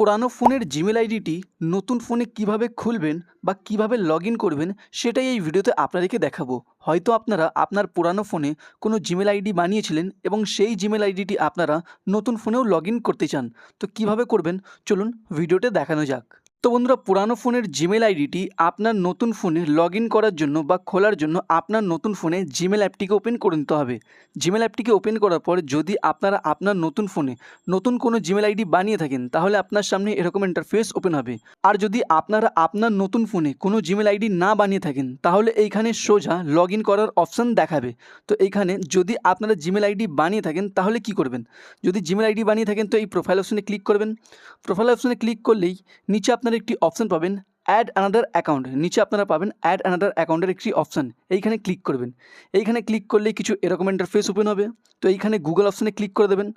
পুরানো ফোনের জিমেল আইডিটি নতুন ফোনে কীভাবে খুলবেন বা কীভাবে লগ করবেন সেটাই এই ভিডিওতে আপনাদেরকে দেখাবো। হয়তো আপনারা আপনার পুরানো ফোনে কোনো জিমেল আইডি বানিয়েছিলেন এবং সেই জিমেল আইডিটি আপনারা নতুন ফোনেও লগ করতে চান। তো কীভাবে করবেন? চলুন ভিডিওতে দেখানো যাক। তো বন্ধুরা, পুরানো ফোনের জিমেল আইডিটি আপনার নতুন ফোনে লগ করার জন্য বা খোলার জন্য আপনার নতুন ফোনে জিমেল অ্যাপটিকে ওপেন করে নিতে হবে। জিমেল অ্যাপটিকে ওপেন করার পর যদি আপনারা আপনার নতুন ফোনে নতুন কোনো জিমেল আইডি বানিয়ে থাকেন, তাহলে আপনার সামনে এরকম ইন্টারফেস ওপেন হবে। আর যদি আপনারা আপনার নতুন ফোনে কোনো জিমেল আইডি না বানিয়ে থাকেন, তাহলে এইখানে সোজা লগ করার অপশান দেখাবে। তো এইখানে যদি আপনারা জিমেল আইডি বানিয়ে থাকেন, তাহলে কি করবেন? যদি জিমেল আইডি বানিয়ে থাকেন, তো এই প্রোফাইল অপশানে ক্লিক করবেন। প্রোফাইল অপশানে ক্লিক করলেই নিচে আপনারা একটি অপশান পাবেন অ্যাড অ্যানাদার অ্যাকাউন্ট নিচে আপনারা পাবেন অ্যাড অ্যানাদার অ্যাকাউন্টের একটি অপশান এইখানে ক্লিক করবেন। এইখানে ক্লিক করলেই কিছু এরকম ইন্টারফেস ওপেন হবে। তো এইখানে গুগল অপশানে ক্লিক করে দেবেন।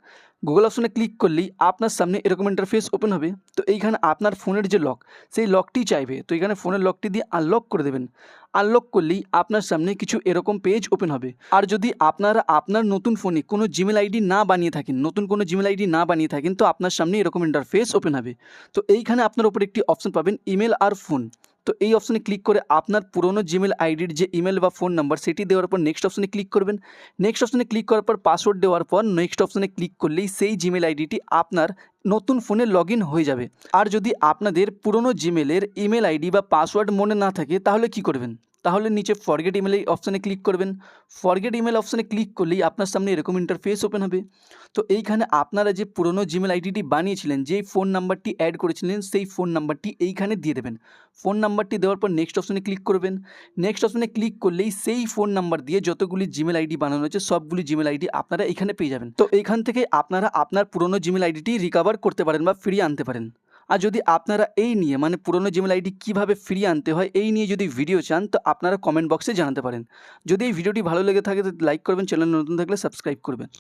গুগল অপশানে ক্লিক করলেই আপনার সামনে এরকম ইন্টারফেস ওপেন হবে। তো এইখানে আপনার ফোনের যে লক সেই লকটি চাইবে। তো এখানে ফোনের লকটি দিয়ে আনলক করে দেবেন। আনলক করলেই আপনার সামনে কিছু এরকম পেজ ওপেন হবে। আর যদি আপনারা আপনার নতুন ফোনে কোনো জিমেল আইডি না বানিয়ে থাকেন, নতুন কোনো জিমেল আইডি না বানিয়ে থাকেন, তো আপনার সামনে এরকম ইন্টারফেস ওপেন হবে। তো এইখানে আপনার উপর একটি অপশন পাবেন ইমেল আর ফোন তো এই অপশনে ক্লিক করে আপনার পুরনো জিমেল আইডির যে ইমেল বা ফোন নাম্বার সেটি দেওয়ার পর নেক্সট অপশনে ক্লিক করবেন। নেক্সট অপশনে ক্লিক করার পর পাসওয়ার্ড দেওয়ার পর নেক্সট অপশনে ক্লিক করলেই সেই জিমেল আইডিটি আপনার নতুন ফোনে লগ হয়ে যাবে। আর যদি আপনাদের পুরনো জিমেলের ইমেল আইডি বা পাসওয়ার্ড মনে না থাকে, তাহলে কি করবেন? তাহলে নিচে ফরগেট ইমেল এই অপশানে ক্লিক করবেন। ফরগেট ইমেল অপশানে ক্লিক করলেই আপনার সামনে এরকম ইন্টারফেস ওপেন হবে। তো এইখানে আপনারা যে পুরনো জিমেল আইডিটি বানিয়েছিলেন, যেই ফোন নাম্বারটি অ্যাড করেছিলেন, সেই ফোন নাম্বারটি এইখানে দিয়ে দেবেন। ফোন নাম্বারটি দেওয়ার পর নেক্সট অপশানে ক্লিক করবেন। নেক্সট অপশানে ক্লিক করলেই সেই ফোন নাম্বার দিয়ে যতগুলি জিমেল আইডি বানানো হয়েছে সবগুলি জিমেল আইডি আপনারা এখানে পেয়ে যাবেন। তো এইখান থেকে আপনারা আপনার পুরনো জিমেল আইডিটি রিকভার করতে পারেন বা ফিরিয়ে আনতে পারেন। আর যদি আপনারা এই নিয়ে মানে পুরনো জিমেল আইডি কীভাবে ফিরিয়ে আনতে হয়, এই নিয়ে যদি ভিডিও চান, তো আপনারা কমেন্ট বক্সে জানাতে পারেন। যদি এই ভিডিওটি ভালো লেগে থাকে, তো লাইক করবেন চ্যানেল নতুন থাকলে সাবস্ক্রাইব করবেন।